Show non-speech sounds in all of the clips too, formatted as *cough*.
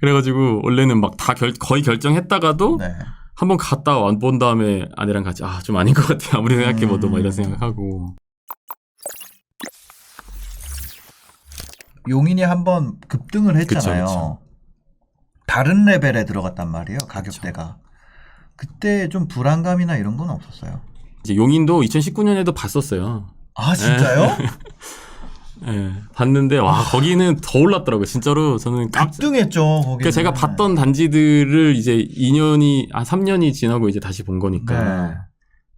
그래가지고 원래는 막 다 거의 결정했다가도 네. 한번 갔다 와 본 다음에 아내랑 같이 아 좀 아닌 것 같아 아무리 생각해봐도 막 이런 생각하고 용인이 한번 급등을 했잖아요. 그쵸, 그쵸. 다른 레벨에 들어갔단 말이에요. 가격대가. 그때 좀 불안감이나 이런 건 없었어요. 이제 용인도 2019년에도 봤었어요. 아 진짜요? 예, 봤는데 와 거기는 더 올랐더라고요. 진짜로 저는 깜짝. 급등했죠. 거기. 그 제가 봤던 단지들을 이제 2년이 아 3년이 지나고 이제 다시 본 거니까 네.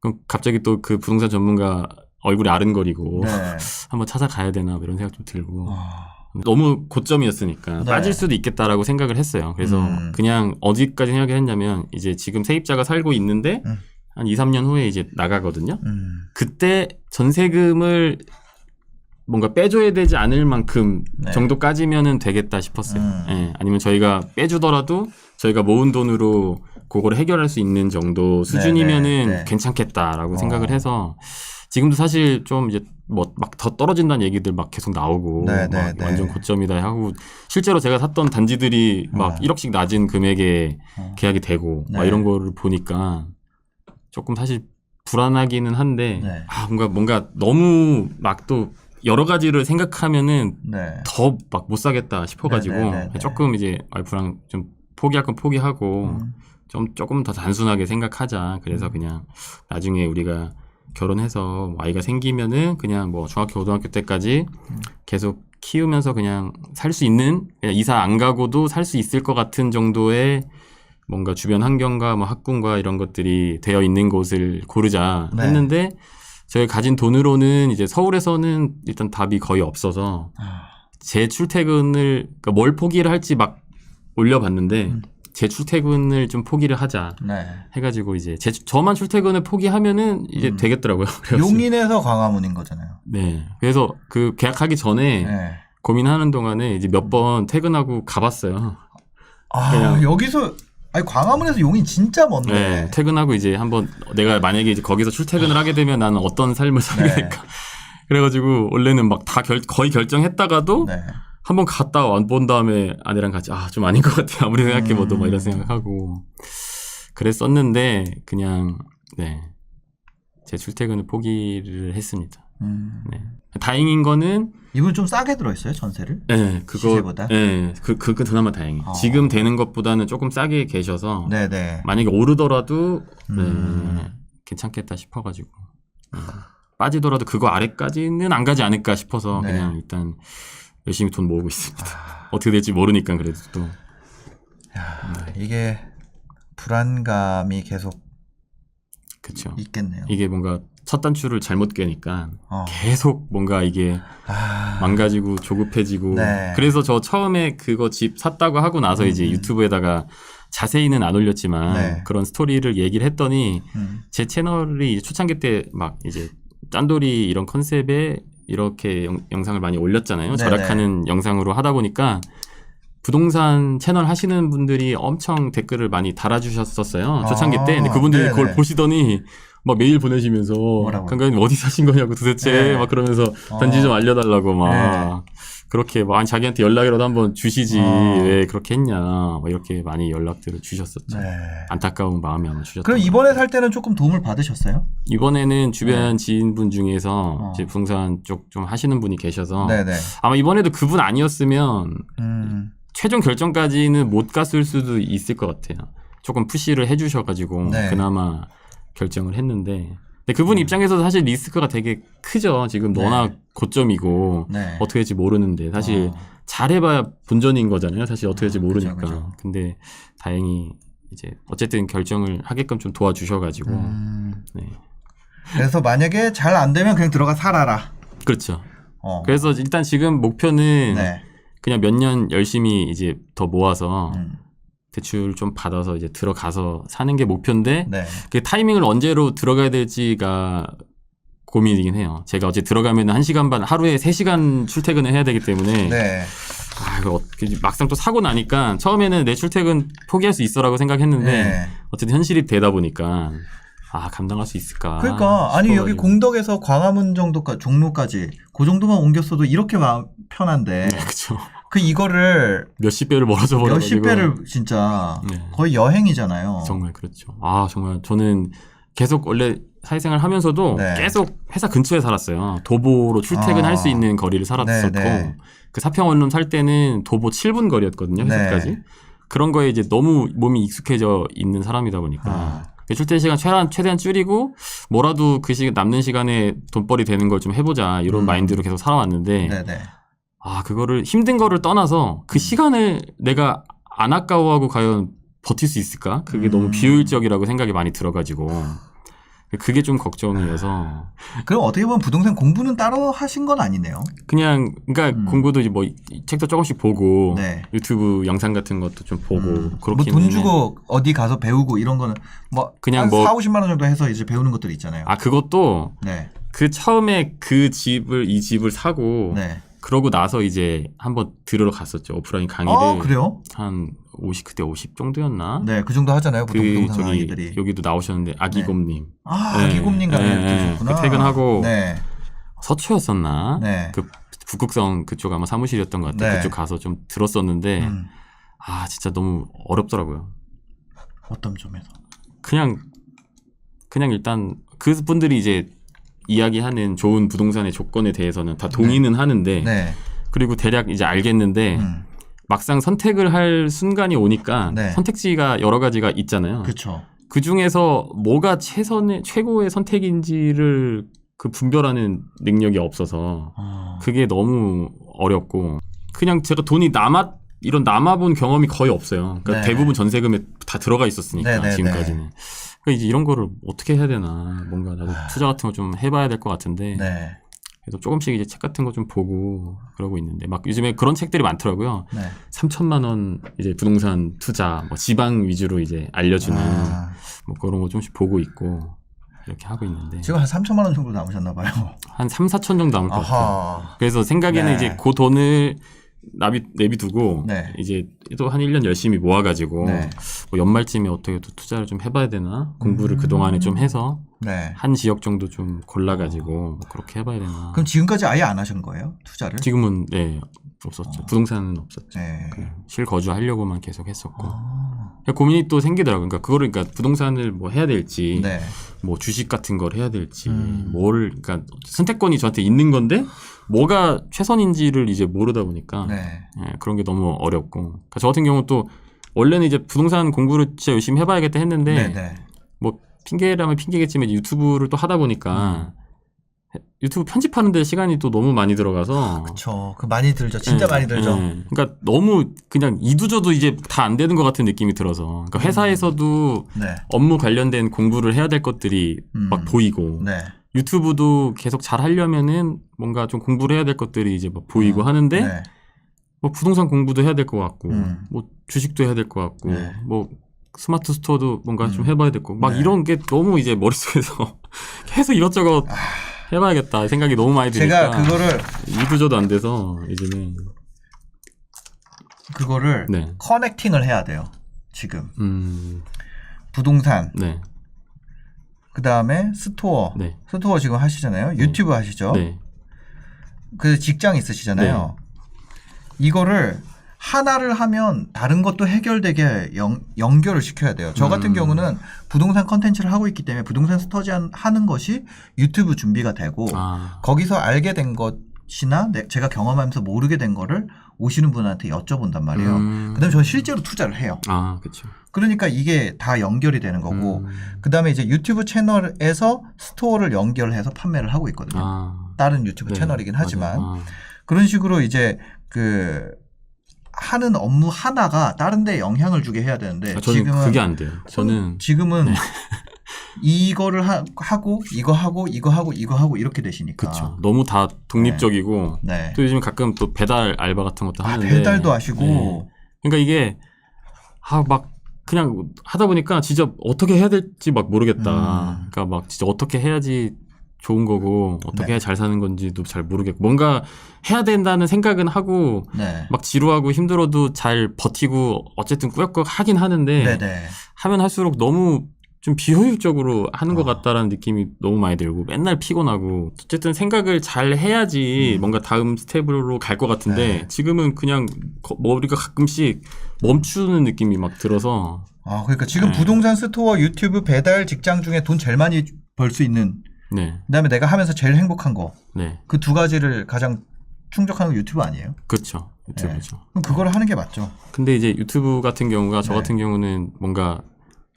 그럼 갑자기 또 그 부동산 전문가 얼굴이 아른거리고 네. *laughs* 한번 찾아가야 되나 뭐 이런 생각 좀 들고 아, 너무 고점이었으니까 네. 빠질 수도 있겠다라고 생각을 했어요. 그래서 음. 그냥 어디까지 생각을 했냐면 이제 지금 세입자가 살고 있는데 음. 한 2, 3년 후에 이제 나가거든요. 음. 그때 전세금을 뭔가 빼줘야 되지 않을 만큼 네. 정도까지면은 되겠다 싶었어요. 음. 예, 아니면 저희가 빼주더라도 저희가 모은 돈으로 그거를 해결할 수 있는 정도 수준이면은 네, 네. 괜찮겠다라고 어. 생각을 해서 지금도 사실 좀 이제 뭐 막 더 떨어진다는 얘기들 막 계속 나오고 네, 막 네, 네. 완전 고점이다 하고 실제로 제가 샀던 단지들이 막 어. 1억씩 낮은 금액에 어. 계약이 되고 막 네. 이런 거를 보니까 조금 사실 불안하기는 한데 네. 아 뭔가 뭔가 너무 막또 여러 가지를 생각하면은 네. 더 막 못 사겠다 싶어가지고 네, 네, 네, 네. 조금 이제 와이프랑 좀 포기할 건 포기하고 음. 좀 조금 더 단순하게 생각하자. 그래서 음. 그냥 나중에 우리가 결혼해서 아이가 생기면은 그냥 뭐 중학교 고등학교 때까지 음. 계속 키우면서 그냥 살 수 있는 그냥 이사 안 가고도 살 수 있을 것 같은 정도의 뭔가 주변 환경과 뭐 학군과 이런 것들이 되어 있는 곳을 고르자 네. 했는데 저희 가진 돈으로는 이제 서울에서는 일단 답이 거의 없어서 아, 제 출퇴근을 그러니까 뭘 포기를 할지 막 올려봤는데 음. 제 출퇴근을 좀 포기를 하자 네. 해가지고 이제 제 저만 출퇴근을 포기하면은 이제 음. 되겠더라고요. *laughs* 그래가지고 용인에서 광화문인 거잖아요. 네. 그래서 그 계약하기 전에 네. 고민하는 동안에 이제 몇 번 퇴근하고 가봤어요. 아 그냥- 여기서 아니 광화문에서 용인 진짜 먼데. 네. 퇴근하고 이제 한번 내가 만약에 이제 거기서 출퇴근을 하게 되면 나는 어떤 삶을 살게 네. 될까. 그래가지고 원래는 막 다 거의 결정했다가도 네. 한번 갔다 와본 다음에 아내랑 같이 아 좀 아닌 것 같아 아무리 생각해봐도 음. 막 이런 생각하고 그랬었는데 그냥 네 제 출퇴근을 포기를 했습니다. 음. 네. 다행인 거는 이분 좀 싸게 들어있어요 전세를? 네 그거 시세보다? 네 그 그그 그나마 다행이에요. 어. 지금 되는 것보다는 조금 싸게 계셔서 네네. 만약에 오르더라도 네, 음. 괜찮겠다 싶어가지고 네. 빠지더라도 그거 아래까지는 안 가지 않을까 싶어서 네. 그냥 일단 열심히 돈 모으고 있습니다. 아, *laughs* 어떻게 될지 모르니까 그래도 또 야, 이게 불안감이 계속 그쵸. 있겠네요. 이게 뭔가 첫 단추를 잘못 꿰니까 어. 계속 뭔가 이게 아, 망가지고 조급해지고 네. 그래서 저 처음에 그거 집 샀다고 하고 나서 음, 이제 음. 유튜브에다가 자세히는 안 올렸지만 네. 그런 스토리를 얘기를 했더니 음. 제 채널이 초창기 때 막 이제 짠돌이 이런 컨셉에 이렇게 영, 상을 많이 올렸잖아요. 네네. 절약하는 영상으로 하다 보니까 부동산 채널 하시는 분들이 엄청 댓글을 많이 달아주셨었어요. 초창기 아, 때. 근데 그분들이 네네. 그걸 보시더니 막 메일 보내시면서? 강가님 어디 사신 거냐고 도대체 네. 막 그러면서 어. 단지 좀 알려달라고 막 네. 그렇게 막 아니 자기한테 연락이라도 한번 주시지 어. 왜 그렇게 했냐 막 이렇게 많이 연락들을 주셨었죠. 네. 안타까운 마음이 아마 주셨던 그럼 것 이번에 살 때는 조금 도움을 받으셨어요? 이번에는 주변 지인분 중에서 어. 이제 부동산 쪽 좀 하시는 분이 계셔서 네네. 아마 이번에도 그분 아니었으면 음. 최종 결정까지는 못 갔을 수도 있을 것 같아요. 조금 푸시를 해주셔가지고 네. 그나마 결정을 했는데 근데 그분 입장에서도 사실 리스크가 되게 크죠. 지금 네. 워낙 고점이고 네. 어떻게 될지 모르는데 사실 어. 잘해봐야 본전인 거잖아요. 사실 어떻게 될지 아, 모르니까. 그죠, 그죠. 근데 다행히 이제 어쨌든 결정을 하게끔 좀 도와주셔가지고 음. 네. 그래서 만약에 잘 안 되면 그냥 들어가 살아라. 그렇죠. 어. 그래서 일단 지금 목표는 네. 그냥 몇 년 열심히 이제 더 모아서 음. 대출 좀 받아서 이제 들어가서 사는 게 목표인데 네. 그 타이밍을 언제로 들어가야 될지가 고민이긴 해요. 제가 어제 들어가면 한 시간 반 하루에 세 시간 출퇴근을 해야 되기 때문에 네. 아, 이거 어떻게 막상 또 사고 나니까 처음에는 내 출퇴근 포기할 수 있어라고 생각했는데 네. 어쨌든 현실이 되다 보니까 아 감당할 수 있을까? 그러니까 아니 여기. 공덕에서 광화문 정도까지 종로까지 그 정도만 옮겼어도 이렇게 마음 편한데 네, 그렇죠. 그 이거를 몇십 배를 멀어져 버려 몇십 배를 진짜 네. 거의 여행이잖아요. 정말 그렇죠. 아 정말 저는 계속 원래 사회생활 하면서도 네. 계속 회사 근처에 살았어요. 도보로 출퇴근할 아. 수 있는 거리를 살았었고 네, 네. 그 사평원룸 살 때는 도보 7분 거리였거든요. 회사까지. 네. 그런 거에 이제 너무 몸이 익숙해져 있는 사람이다 보니까 아. 그 출퇴근 시간 최대한 최대한 줄이고 뭐라도 그 시간 남는 시간에 돈벌이 되는 걸 좀 해보자 이런 음. 마인드로 계속 살아왔는데 네네. 아 그거를 힘든 거를 떠나서 그 시간을 내가 안 아까워하고 과연 버틸 수 있을까? 그게 음. 너무 비효율적이라고 생각이 많이 들어가지고 그게 좀 걱정이어서 *laughs* 그럼 어떻게 보면 부동산 공부는 따로 하신 건 아니네요. 그냥 그러니까 음. 공부도 이제 뭐 책도 조금씩 보고 네. 유튜브 영상 같은 것도 좀 보고 음. 그렇게 뭐돈 주고 어디 가서 배우고 이런 거는 뭐 그냥 한 뭐- 4, 50만 원 정도 해서 이제 배우는 것들 있잖아요. 아 그것도 네. 그 처음에 그 집을 이 집을 사고 네. 그러고 나서 이제 한번 들으러 갔었죠 오프라인 강의를 아, 그래요? 한 50 그때 50 정도였나? 네, 그 정도 하잖아요. 보통 그 부동산 저기 강의들이. 여기도 나오셨는데 아기곰님 아, 네. 아기곰님 강의 네, 네. 그 퇴근하고 네. 서초였었나? 네. 그 북극성 그쪽 아마 사무실이었던 것 같아요. 네. 그쪽 가서 좀 들었었는데 음, 아 진짜 너무 어렵더라고요. 어떤 점에서? 그냥 그냥 일단 그 분들이 이제 이야기하는 좋은 부동산의 조건에 대해서는 다 동의는 하는데 네. 그리고 대략 이제 알겠는데 음, 막상 선택을 할 순간이 오니까 네. 선택지가 여러 가지가 있잖아요. 그렇죠. 그 중에서 뭐가 최선의 최고의 선택인지를 그 분별하는 능력이 없어서 어, 그게 너무 어렵고 그냥 제가 돈이 남아 이런 남아본 경험이 거의 없어요. 그러니까 네. 대부분 전세금에 다 들어가 있었으니까 네, 네, 지금까지는. 그러니까 이제 이런 거를 어떻게 해야 되나 뭔가 나도 아. 투자 같은 거 좀 해봐야 될 것 같은데 네. 그래서 조금씩 이제 책 같은 거 좀 보고 그러고 있는데 막 요즘에 그런 책들이 많더라고요. 네. 3천만 원 이제 부동산 투자 뭐 지방 위주로 이제 알려주는 아, 뭐 그런 거 좀씩 보고 있고 이렇게 하고 있는데 지금 한 3천만 원 정도 남으셨나 봐요. 한 3, 4천 정도 남을 것 같아요. 그래서 생각에는 네. 이제 그 돈을 나비 내비두고 네. 이제 또 한 1년 열심히 모아 가지고 네. 뭐 연말쯤에 어떻게 또 투자를 좀 해봐야 되나 공부를 음. 그 동안에 좀 해서 네. 한 지역 정도 좀 골라 가지고 뭐 그렇게 해봐야 되나. 그럼 지금까지 아예 안 하신 거예요? 투자를? 지금은 네 없었죠. 어. 부동산은 없었죠. 네. 그냥 실거주 하려고만 계속 했었고 아, 그러니까 고민이 또 생기더라고요. 그러니까 그거를 그러니까 부동산을 뭐 해야 될지 네. 뭐 주식 같은 걸 해야 될지 음. 뭘 그러니까 선택권이 저한테 있는 건데 뭐가 최선인지를 이제 모르다 보니까 네. 예, 그런 게 너무 어렵고 그러니까 저 같은 경우 또 원래는 이제 부동산 공부를 진짜 열심히 해봐야겠다 했는데 네. 네. 뭐 핑계라면 핑계겠지만 유튜브를 또 하다 보니까 유튜브 편집하는데 시간이 또 너무 많이 들어가서 그쵸. 그 많이 들죠. 진짜 예, 많이 들죠. 예. 그러니까 너무 그냥 이두저도 이제 다 안 되는 것 같은 느낌이 들어서 그러니까 회사에서도 네. 업무 관련된 공부를 해야 될 것들이 음. 막 보이고 네. 유튜브도 계속 잘 하려면은 뭔가 좀 공부를 해야 될 것들이 이제 막 보이고 어, 하는데 네. 뭐 부동산 공부도 해야 될 것 같고 음. 뭐 주식도 해야 될 것 같고 네. 뭐 스마트 스토어도 뭔가 좀 음. 해봐야 되고 막 네. 이런 게 너무 이제 머릿속에서 *laughs* 계속 이것저것 해봐야겠다 생각이 너무 많이 드니까 제가 그거를 이두저도 안 돼서 이제는 그거를 네. 커넥팅을 해야 돼요. 지금 음, 부동산 네, 그 다음에 스토어 네, 스토어 지금 하시잖아요. 유튜브 하시죠. 네, 그 직장 있으시잖아요. 이거를 하나를 하면 다른 것도 해결되게 연, 연결을 시켜야 돼요. 저 같은 음. 경우는 부동산 컨텐츠를 하고 있기 때문에 부동산 스터디 한- 하는 것이 유튜브 준비가 되고 아, 거기서 알게 된 것이나 내- 제가 경험하면서 모르게 된 거를 오시는 분한테 여쭤본단 말이에요. 음. 그다음에 저는 실제로 투자를 해요. 아, 그렇죠. 그러니까 이게 다 연결이 되는 거고 음. 그다음에 이제 유튜브 채널에서 스토어를 연결해서 판매를 하고 있거든요. 아, 다른 유튜브 네, 채널이긴 하지만. 아, 그런 식으로 이제 그 하는 업무 하나가 다른 데 영향을 주게 해야 되는데 아, 저는 지금은 그게 안 돼요. 저는 네. 지금은 *laughs* 이거를 하, 고 이거 하고 이거 하고 이거 하고 이렇게 되시니까 그렇죠. 너무 다 독립적이고 네. 또 요즘 가끔 또 배달 알바 같은 것도 아, 하는데 배달도 하시고 네. 그러니까 이게 아 막 그냥 하다 보니까 진짜 어떻게 해야 될지 막 모르겠다. 음. 그러니까 막 진짜 어떻게 해야지 좋은 거고 어떻게 네. 해야 잘 사는 건지도 잘 모르겠고 뭔가 해야 된다는 생각은 하고 네. 막 지루하고 힘들어도 잘 버티고 어쨌든 꾸역꾸역 하긴 하는데 네네. 하면 할수록 너무 좀 비효율적으로 하는 것 아. 같다라는 느낌이 너무 많이 들고 맨날 피곤하고 어쨌든 생각을 잘 해야지 음. 뭔가 다음 스텝으로 갈 것 같은데 네. 지금은 그냥 거- 머리가 가끔씩 멈추는 느낌이 막 들어서 아, 그러니까 지금 네. 부동산 스토어, 유튜브, 배달, 직장 중에 돈 제일 많이 벌 수 있는 네, 그다음에 내가 하면서 제일 행복한 거. 네, 그 두 가지를 가장 충족하는 거 유튜브 아니에요? 그렇죠 유튜브죠. 그럼 그거를 하는 게 맞죠. 근데 이제 유튜브 같은 경우가 저 네. 같은 경우는 뭔가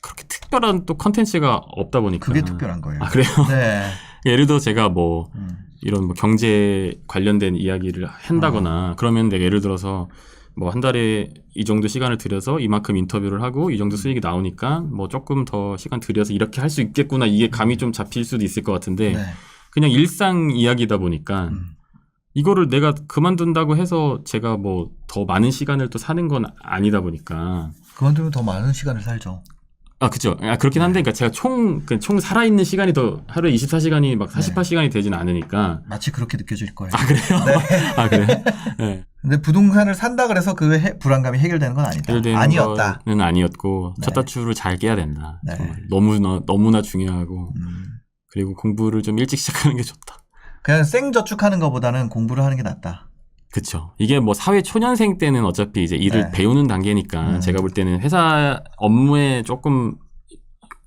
그렇게 특별한 또 컨텐츠가 없다 보니까 그게 특별한 거예요. 아 그래요? 네. *laughs* 예를 들어 제가 뭐 음. 이런 뭐 경제 관련된 이야기를 한다거나 그러면 내가 예를 들어서 뭐 한 달에 이 정도 시간을 들여서 이만큼 인터뷰를 하고 이 정도 수익이 나오니까 뭐 조금 더 시간 들여서 이렇게 할 수 있겠구나 이게 감이 좀 잡힐 수도 있을 것 같은데 네. 그냥 일상 이야기다 보니까 음. 이거를 내가 그만둔다고 해서 제가 뭐 더 많은 시간을 또 사는 건 아니다 보니까 그만두면 더 많은 시간을 살죠. 아 그죠 아 그렇긴 한데 그러니까 제가 총총 살아있는 시간이 더 하루에 24시간이 막 48시간이 되진 않으니까 마치 그렇게 느껴질 거예요. 아 그래요 네. *laughs* 아 그래 네. 근데 부동산을 산다 그래서 그 해- 불안감이 해결되는 건 아니다. 해결되는 아니었다. 거는 아니었고 네. 첫 단추를 잘 깨야 된다. 네. 정말 너무나 너무나 중요하고 음. 그리고 공부를 좀 일찍 시작하는 게 좋다. 그냥 생 저축하는 것보다는 공부를 하는 게 낫다. 그쵸. 이게 뭐 사회 초년생 때는 어차피 이제 일을 네. 배우는 단계니까 음. 제가 볼 때는 회사 업무에 조금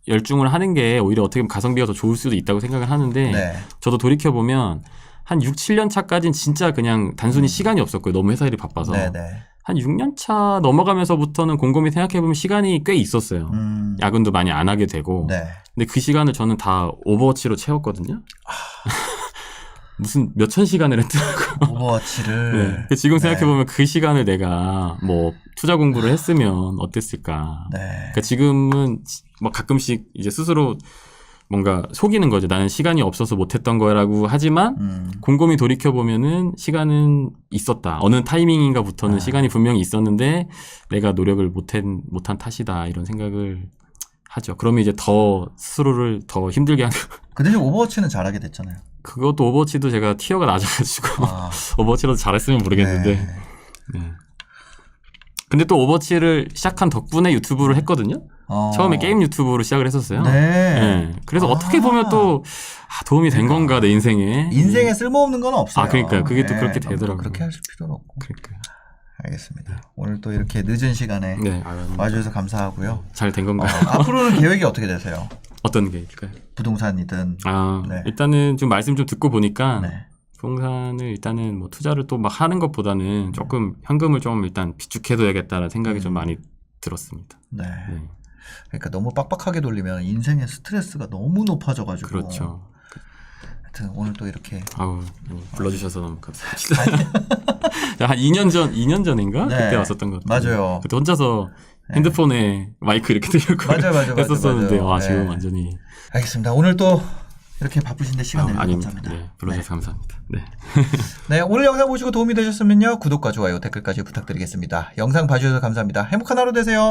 열중을 하는 게 오히려 어떻게 보면 가성비가 더 좋을 수도 있다고 생각을 하는데 네. 저도 돌이켜 보면 한 6, 7년 차까지는 진짜 그냥 단순히 음. 시간이 없었고요. 너무 회사 일이 바빠서. 네, 네. 한 6년 차 넘어가면서부터는 곰곰이 생각해 보면 시간이 꽤 있었어요. 음. 야근도 많이 안 하게 되고. 네. 근데 그 시간을 저는 다 오버워치로 채웠거든요. *laughs* 무슨 몇천 시간을 했더라고. 오버워치를 *laughs* 네. 근데 지금 네. 생각해보면 그 시간을 내가 뭐 투자 공부를 했으면 어땠을까. 네. 그러니까 지금은 뭐 가끔씩 이제 스스로 뭔가 속이는 거죠. 나는 시간이 없어서 못했던 거라고 하지만 음. 곰곰이 돌이켜 보면은 시간은 있었다. 어느 타이밍인가부터는 아. 시간이 분명히 있었는데 내가 노력을 못한, 못한 탓이다. 이런 생각을 하죠. 그러면 이제 더 스스로를 더 힘들게 하는. 그 대신 오버워치는 잘하게 됐잖아요. 그것도 오버워치도 제가 티어가 낮아가지고 아, *laughs* 오버워치라도 잘했으면 모르겠는데. 네. 네. 근데 또 오버워치를 시작한 덕분에 유튜브를 했거든요. 어. 처음에 게임 유튜브로 시작을 했었어요. 네. 네. 그래서 아. 어떻게 보면 또 아, 도움이 된 그러니까. 건가 내 인생에. 인생에 쓸모없는 건 없어요. 아, 그러니까요. 그게 또 그렇게 너무 되더라고요. 그렇게 하실 필요는 없고. 그러니까요. 알겠습니다. 오늘 또 이렇게 늦은 시간에 네. 와주셔서 감사하고요. 잘된 어, 건가요? 앞으로는 *laughs* 계획이 어떻게 되세요? 어떤 게 있을까요? 부동산이든. 아, 네. 일단은 좀 말씀 좀 듣고 보니까 네. 부동산을 일단은 뭐 투자를 또 막 하는 것보다는 조금 현금을 좀 일단 비축해둬야겠다는 생각이 좀 음. 많이 들었습니다. 네. 네. 그러니까 너무 빡빡하게 돌리면 인생의 스트레스가 너무 높아져가지고. 그렇죠. 하여튼 오늘 또 이렇게. 아우 뭐 불러주셔서 너무 감사합니다. *laughs* 한 2년 전, 2년 전인가 네. 그때 왔었던 것 같아요. 맞아요. 그때 혼자서 핸드폰에 마이크 이렇게 들고 맞아요, 맞아요, 했었었는데 맞아요. 와 지금 네. 완전히 알겠습니다. 오늘 또 이렇게 바쁘신데 시간 아, 내주셔서 아닙니다. 감사합니다. 네, 불러주셔서 감사합니다. 네. *laughs* 네, 오늘 영상 보시고 도움이 되셨으면요. 구독과 좋아요, 댓글까지 부탁드리겠습니다. 영상 봐주셔서 감사합니다. 행복한 하루 되세요.